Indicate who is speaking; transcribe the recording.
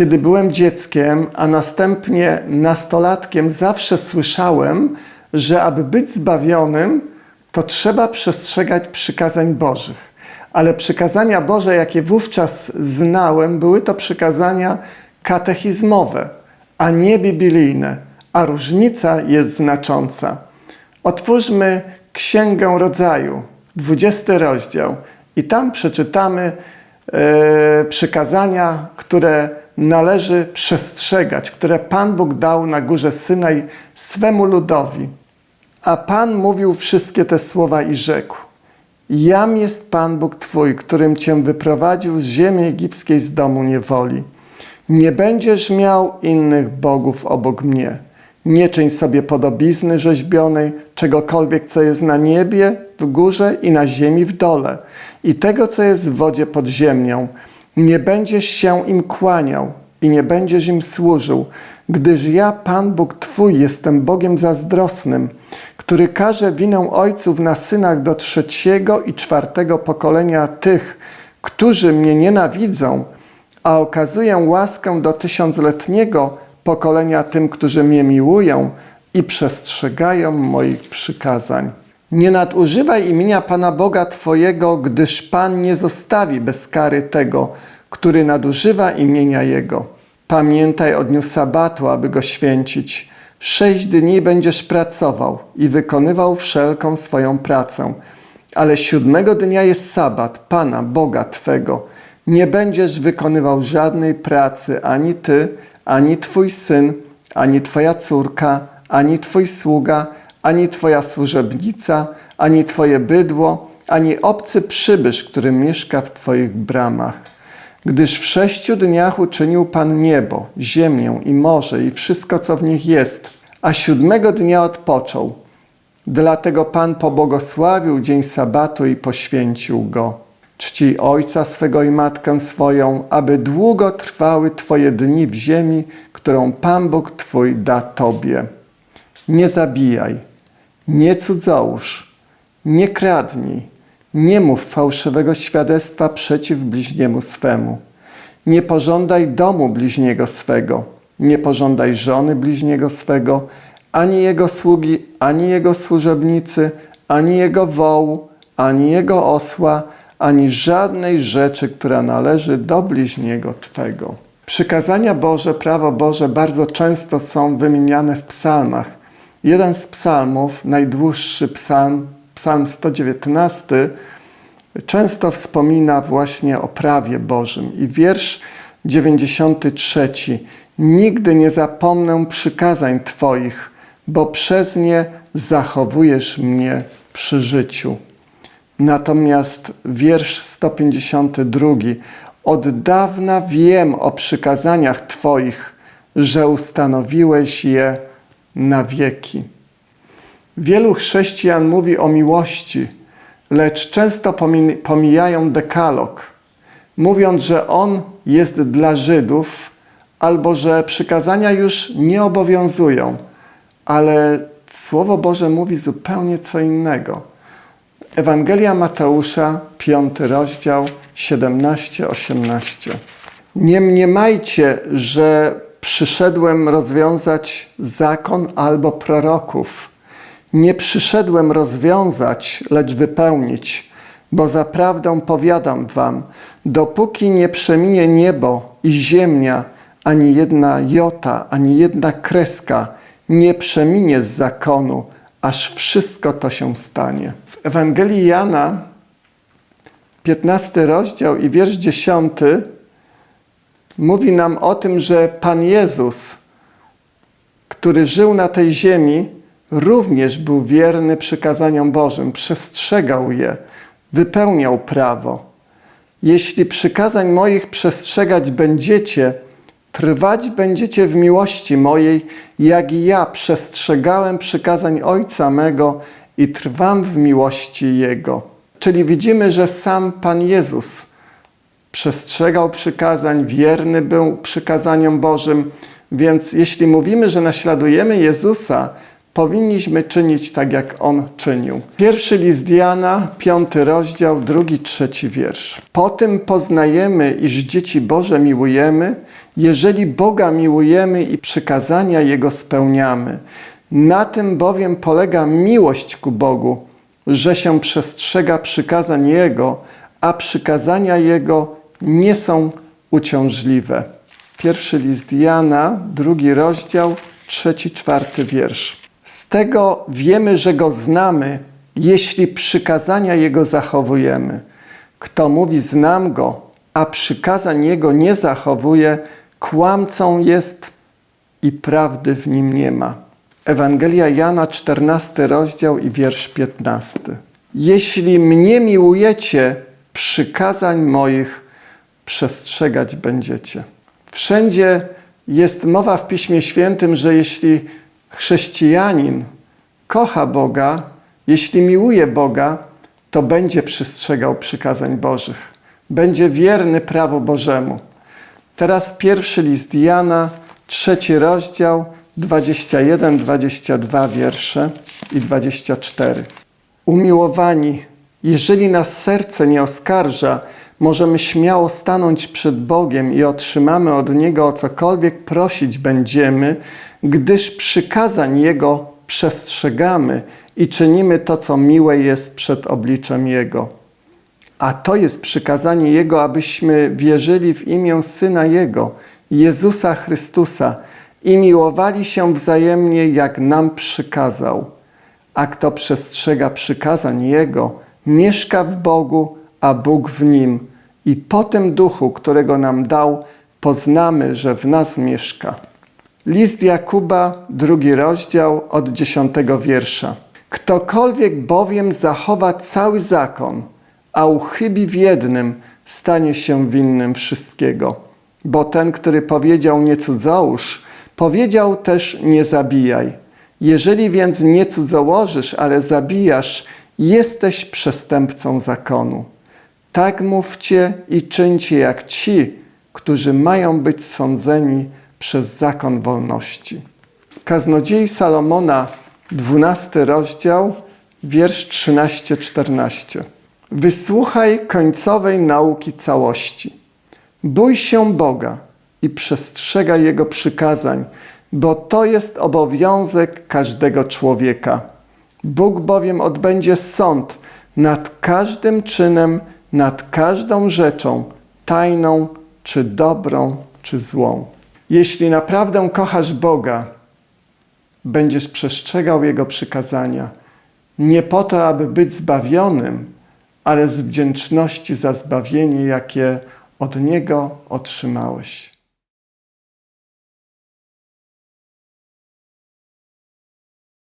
Speaker 1: Kiedy byłem dzieckiem, a następnie nastolatkiem, zawsze słyszałem, że aby być zbawionym, to trzeba przestrzegać przykazań Bożych. Ale przykazania Boże, jakie wówczas znałem, były to przykazania katechizmowe, a nie biblijne, a różnica jest znacząca. Otwórzmy Księgę Rodzaju, 20 rozdział, i tam przeczytamy e, przykazania, które należy przestrzegać, które Pan Bóg dał na górze Synaj swemu ludowi. A Pan mówił wszystkie te słowa i rzekł: Jam jest Pan Bóg Twój, którym Cię wyprowadził z ziemi egipskiej z domu niewoli. Nie będziesz miał innych bogów obok mnie. Nie czyń sobie podobizny rzeźbionej, czegokolwiek, co jest na niebie, w górze i na ziemi w dole, i tego, co jest w wodzie pod ziemią. Nie będziesz się im kłaniał i nie będziesz im służył, gdyż ja, Pan Bóg Twój, jestem Bogiem zazdrosnym, który każe winę ojców na synach do trzeciego i czwartego pokolenia tych, którzy mnie nienawidzą, a okazuję łaskę do tysiącletniego pokolenia tym, którzy mnie miłują i przestrzegają moich przykazań. Nie nadużywaj imienia Pana Boga Twojego, gdyż Pan nie zostawi bez kary tego, który nadużywa imienia Jego. Pamiętaj o dniu sabatu, aby go święcić. Sześć dni będziesz pracował i wykonywał wszelką swoją pracę. Ale siódmego dnia jest sabat, Pana, Boga Twego. Nie będziesz wykonywał żadnej pracy, ani Ty, ani Twój syn, ani Twoja córka, ani Twój sługa, ani Twoja służebnica, ani Twoje bydło, ani obcy przybysz, który mieszka w Twoich bramach. Gdyż w sześciu dniach uczynił Pan niebo, ziemię i morze i wszystko, co w nich jest, a siódmego dnia odpoczął. Dlatego Pan pobłogosławił dzień sabatu i poświęcił go. Czcij ojca swego i matkę swoją, aby długo trwały Twoje dni w ziemi, którą Pan Bóg Twój da Tobie. Nie zabijaj, nie cudzołóż, nie kradnij, nie mów fałszywego świadectwa przeciw bliźniemu swemu. Nie pożądaj domu bliźniego swego, nie pożądaj żony bliźniego swego, ani jego sługi, ani jego służebnicy, ani jego wołu, ani jego osła, ani żadnej rzeczy, która należy do bliźniego Twego. Przykazania Boże, prawo Boże bardzo często są wymieniane w psalmach. Jeden z psalmów, najdłuższy psalm, psalm 119, często wspomina właśnie o prawie Bożym. I wiersz 93. Nigdy nie zapomnę przykazań Twoich, bo przez nie zachowujesz mnie przy życiu. Natomiast wiersz 152. Od dawna wiem o przykazaniach Twoich, że ustanowiłeś je na wieki. Wielu chrześcijan mówi o miłości, lecz często pomijają dekalog, mówiąc, że on jest dla Żydów albo że przykazania już nie obowiązują, ale Słowo Boże mówi zupełnie co innego. Ewangelia Mateusza, 5 rozdział, 17-18. Nie mniemajcie, że przyszedłem rozwiązać zakon albo proroków. Nie przyszedłem rozwiązać, lecz wypełnić, bo zaprawdę powiadam wam, dopóki nie przeminie niebo i ziemia, ani jedna jota, ani jedna kreska nie przeminie z zakonu, aż wszystko to się stanie. W Ewangelii Jana, 15 rozdział i wiersz 10 mówi nam o tym, że Pan Jezus, który żył na tej ziemi, również był wierny przykazaniom Bożym, przestrzegał je, wypełniał prawo. Jeśli przykazań moich przestrzegać będziecie, trwać będziecie w miłości mojej, jak i ja przestrzegałem przykazań Ojca mego i trwam w miłości Jego. Czyli widzimy, że sam Pan Jezus przestrzegał przykazań, wierny był przykazaniom Bożym, więc jeśli mówimy, że naśladujemy Jezusa, powinniśmy czynić tak, jak On czynił. Pierwszy list Jana, piąty rozdział, drugi, trzeci wiersz. Po tym poznajemy, iż dzieci Boże miłujemy, Jeżeli Boga miłujemy i przykazania Jego spełniamy, na tym bowiem polega miłość ku Bogu, że się przestrzega przykazań Jego, a przykazania Jego nie są uciążliwe. Pierwszy list Jana, drugi rozdział, trzeci, czwarty wiersz. Z tego wiemy, że Go znamy, jeśli przykazania Jego zachowujemy. Kto mówi znam Go, a przykazań Jego nie zachowuje, kłamcą jest i prawdy w nim nie ma. Ewangelia Jana, 14 rozdział i wiersz 15. Jeśli mnie miłujecie, przykazań moich przestrzegać będziecie. Wszędzie jest mowa w Piśmie Świętym, że jeśli chrześcijanin kocha Boga, jeśli miłuje Boga, to będzie przestrzegał przykazań Bożych. Będzie wierny prawu Bożemu. Teraz pierwszy list Jana, trzeci rozdział, 21, 22 wiersze i 24. Umiłowani, jeżeli nas serce nie oskarża, możemy śmiało stanąć przed Bogiem i otrzymamy od Niego o cokolwiek prosić będziemy, gdyż przykazań Jego przestrzegamy i czynimy to, co miłe jest przed obliczem Jego. A to jest przykazanie Jego, abyśmy wierzyli w imię Syna Jego, Jezusa Chrystusa, i miłowali się wzajemnie, jak nam przykazał. A kto przestrzega przykazań Jego, mieszka w Bogu, a Bóg w nim. I po tym duchu, którego nam dał, poznamy, że w nas mieszka. List Jakuba, drugi rozdział, od dziesiątego wiersza. Ktokolwiek bowiem zachowa cały zakon, a uchybi w jednym, stanie się winnym wszystkiego. Bo ten, który powiedział nie cudzołóż, powiedział też nie zabijaj. Jeżeli więc nie cudzołożysz, ale zabijasz, jesteś przestępcą zakonu. Tak mówcie i czyńcie jak ci, którzy mają być sądzeni przez zakon wolności. Kaznodziei Salomona, 12 rozdział, wiersz 13-14. Wysłuchaj końcowej nauki całości. Bój się Boga i przestrzegaj Jego przykazań, bo to jest obowiązek każdego człowieka. Bóg bowiem odbędzie sąd nad każdym czynem, nad każdą rzeczą, tajną czy dobrą, czy złą. Jeśli naprawdę kochasz Boga, będziesz przestrzegał Jego przykazania, nie po to, aby być zbawionym, ale z wdzięczności za zbawienie, jakie od Niego otrzymałeś.